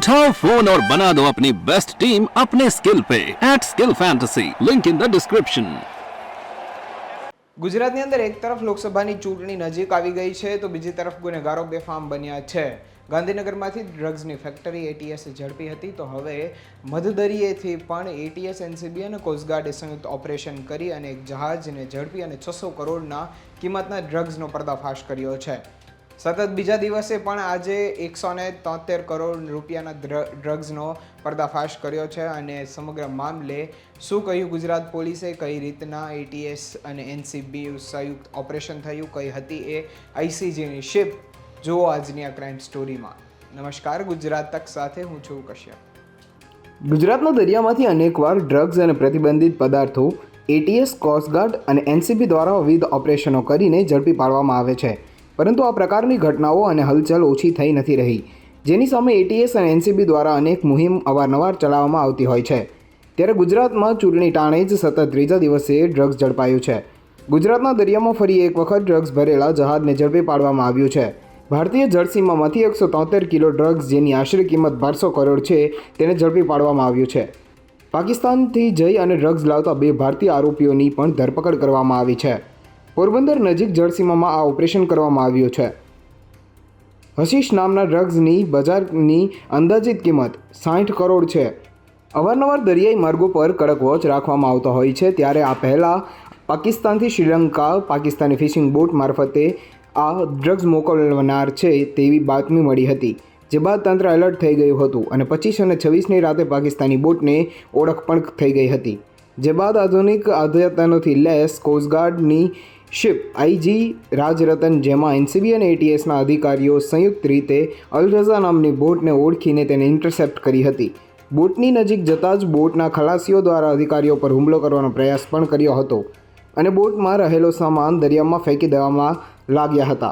उठाओ फोन और बना दो अपनी बेस्ट टीम अपने स्किल पे at skill fantasy link in the description ગુજરાતની અંદર એક તરફ લોકસભાની ચૂંટણી નજીક આવી ગઈ છે તો બીજી તરફ ગુનેગારો બેફામ બન્યા છે ગાંધીનગરમાંથી ડ્રગ્સની ફેક્ટરી એટીએસ ઝડપી હતી તો હવે મધદરિયેથી પણ એટીએસ એનસીબી અને કોસ્ટગાર્ડે સંયુક્ત ઓપરેશન કરી અને એક જહાજને ઝડપી અને છસો કરોડના કિંમતના ડ્રગ્સનો પર્દાફાશ કર્યો છે સતત બીજા દિવસે પણ આજે એકસો ને તોતેર કરોડ રૂપિયાના ડ્રગ્સનો પર્દાફાશ કર્યો છે અને સમગ્ર મામલે શું કહ્યું ગુજરાત પોલીસે? કઈ રીતના એટીએસ અને એનસીબી સંયુક્ત ઓપરેશન થયું? કઈ હતી એ આઈસીજીની શિપ? જુઓ આજની આ ક્રાઇમ સ્ટોરીમાં. નમસ્કાર, ગુજરાત તક સાથે હું છું કશ્યપ. ગુજરાતના દરિયામાંથી અનેકવાર ડ્રગ્સ અને પ્રતિબંધિત પદાર્થો એટીએસ કોસ્ટગાર્ડ અને એનસીબી દ્વારા વિવિધ ઓપરેશનો કરીને ઝડપી પાડવામાં આવે છે. પરંતુ આ પ્રકારની ઘટનાઓ અને હલચલ ઓછી થઈ નથી રહી, જેની સામે એટીએસ અને એનસીબી દ્વારા અનેક મુહિમ અવારનવાર ચલાવવામાં આવતી હોય છે. ત્યારે ગુજરાતમાં ચૂંટણી ટાણે જ સતત ત્રીજા દિવસે ડ્રગ્સ ઝડપાયું છે. ગુજરાતના દરિયામાં ફરી એક વખત ડ્રગ્સ ભરેલા જહાજને ઝડપી પાડવામાં આવ્યું છે. ભારતીય જળસીમામાંથી એકસો તોતેર કિલો ડ્રગ્સ જેની આશરે કિંમત બારસો કરોડ છે, તેને ઝડપી પાડવામાં આવ્યું છે. પાકિસ્તાનથી જઈ અને ડ્રગ્સ લાવતા બે ભારતીય આરોપીઓની પણ ધરપકડ કરવામાં આવી છે. પોરબંદર નજીક જળસીમામાં આ ઓપરેશન કરવામાં આવ્યું છે. હશીશ નામના ડ્રગ્સની બજારની અંદાજિત કિંમત સાઠ કરોડ છે. અવારનવાર દરિયાઈ માર્ગો પર કડક વોચ રાખવામાં આવતો હોય છે, ત્યારે આ પહેલાં પાકિસ્તાનથી શ્રીલંકા પાકિસ્તાની ફિશિંગ બોટ મારફતે આ ડ્રગ્સ મોકલનાર છે તેવી બાતમી મળી હતી, જે બાદ તંત્ર એલર્ટ થઈ ગયું હતું અને પચીસ અને છવ્વીસની રાતે પાકિસ્તાની બોટને ઓળખ પણ થઈ ગઈ હતી, જે બાદ આધુનિક અદ્યતનોથી લેસ કોસ્ટગાર્ડની શિપ, આઈજી રાજરતન, જેમાં એનસીબી અને એટીએસના અધિકારીઓ સંયુક્ત રીતે અલરઝા નામની બોટને ઓળખીને તેને ઇન્ટરસેપ્ટ કરી હતી. બોટની નજીક જતાં જ બોટના ખલાસીઓ દ્વારા અધિકારીઓ પર હુમલો કરવાનો પ્રયાસ પણ કર્યો હતો અને બોટમાં રહેલો સામાન દરિયામાં ફેંકી દેવામાં લાગ્યા હતા.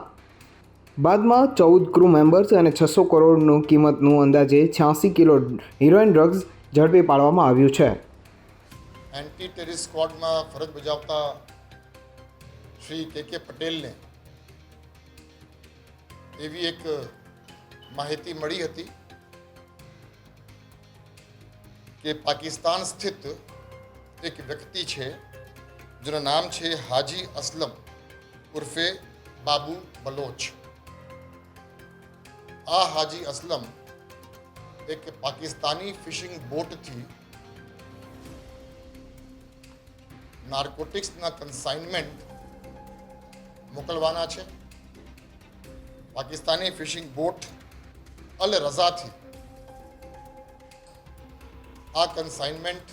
બાદમાં ચૌદ ક્રૂ મેમ્બર્સ અને છસો કરોડનું કિંમતનું અંદાજે છ્યાસી કિલો હિરોઈન ડ્રગ્સ ઝડપી પાડવામાં આવ્યું છે. એન્ટી ટેરિસ સ્ક્વોડમાં ફરજ બજાવતા શ્રી કે કે પટેલને એવી એક માહિતી મળી હતી કે પાકિસ્તાન સ્થિત એક વ્યક્તિ છે જેનું નામ છે હાજી અસલમ ઉર્ફે બાબુ બલોચ આ હાજી અસલમ એક પાકિસ્તાની ફિશિંગ બોટથી નાર્કોટિક્સના કન્સાઇનમેન્ટ મોકલવાના છે. પાકિસ્તાની ફિશિંગ બોટ અલ રઝાથી આ કન્સાઇનમેન્ટ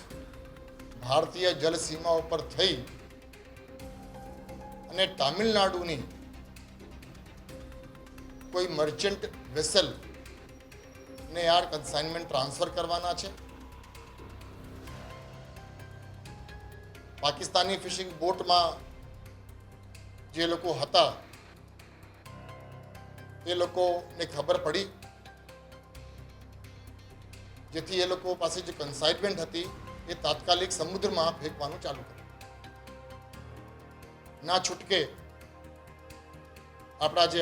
ભારતીય જલસીમા ઉપર થઈ અને તામિલનાડુની કોઈ મર્ચન્ટ વેસલ ને આ કન્સાઇનમેન્ટ ટ્રાન્સફર કરવાના છે. પાકિસ્તાની ફિશિંગ બોટમાં જે લોકો હતા એ લોકોને ખબર પડી. જેથી એ લોકો પાસે જે કન્સાઇનમેન્ટ હતી, એ તાત્કાલિક સમુદ્રમાં ફેંકવાનું ચાલુ કર્યું. ના છૂટકે આપણા જે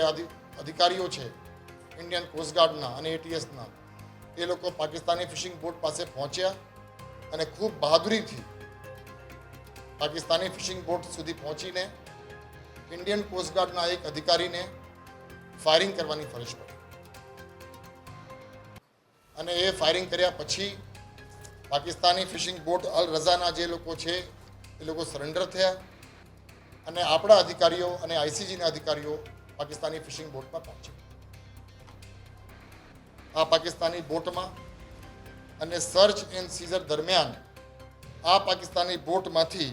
અધિકારીઓ છે ઇન્ડિયન કોસ્ટગાર્ડના અને એટીએસના એ લોકો પાકિસ્તાની ફિશિંગ બોટ પાસે પહોંચ્યા અને ખૂબ બહાદુરીથી પાકિસ્તાની ફિશિંગ બોટ સુધી પહોંચીને ઇન્ડિયન કોસ્ટગાર્ડના એક અધિકારીને ફાયરિંગ કરવાની ફરજ પડી. અને એ ફાયરિંગ કર્યા પછી પાકિસ્તાની ફિશિંગ બોટ અલ રઝાના જે લોકો છે, એ લોકો સરેન્ડર થયા. અને આપણા અધિકારીઓ અને આઈસીજીના અધિકારીઓ પાકિસ્તાની ફિશિંગ બોટમાં પહોંચ્યા. આ પાકિસ્તાની બોટમાં અને સર્ચ એન્ડ સીઝર દરમિયાન આ પાકિસ્તાની બોટમાંથી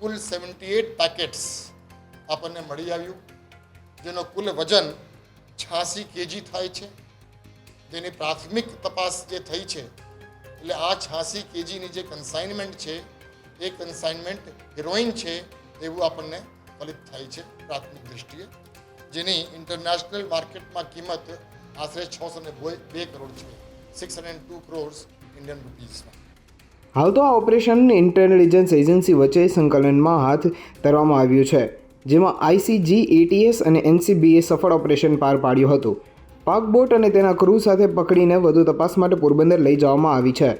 કુલ સેવન્ટી એટ પેકેટ્સ આપણને મળી આવ્યું. જેનો કુલ વજન છ્યાસી કેજી થાય છે. જેની પ્રાથમિક તપાસ જે થઈ છે, એટલે આ છ્યાસી કેજીની જે કન્સાઇનમેન્ટ છે, એ કન્સાઇનમેન્ટ હિરોઈન છે એવું આપણને ફલિત થાય છે પ્રાથમિક દૃષ્ટિએ જેની ઇન્ટરનેશનલ માર્કેટમાં કિંમત આશરે છસો ને બે કરોડ છે. Six hundred two crores Indian રૂપીઝમાં હાલ તો આ ઓપરેશન ઇન્ટેલિજન્સ એજન્સી વચ્ચે સંકલનમાં હાથ ધરવામાં આવ્યું છે. જેમાં આઈસીજી એટીએસ અને એનસીબીએ સફળ ઓપરેશન પાર પાડ્યું હતું. પાક બોટ અને તેના ક્રૂ સાથે પકડીને વધુ તપાસ માટે પોરબંદર લઈ જવામાં આવી છે.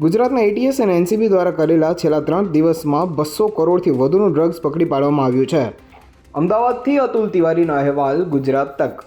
ગુજરાતના એટીએસ અને એનસીબી દ્વારા કરેલા છેલ્લા ત્રણ દિવસમાં બસો કરોડથી વધુનું ડ્રગ્સ પકડી પાડવામાં આવ્યું છે. અમદાવાદથી અતુલ તિવારીનો અહેવાલ ગુજરાત તક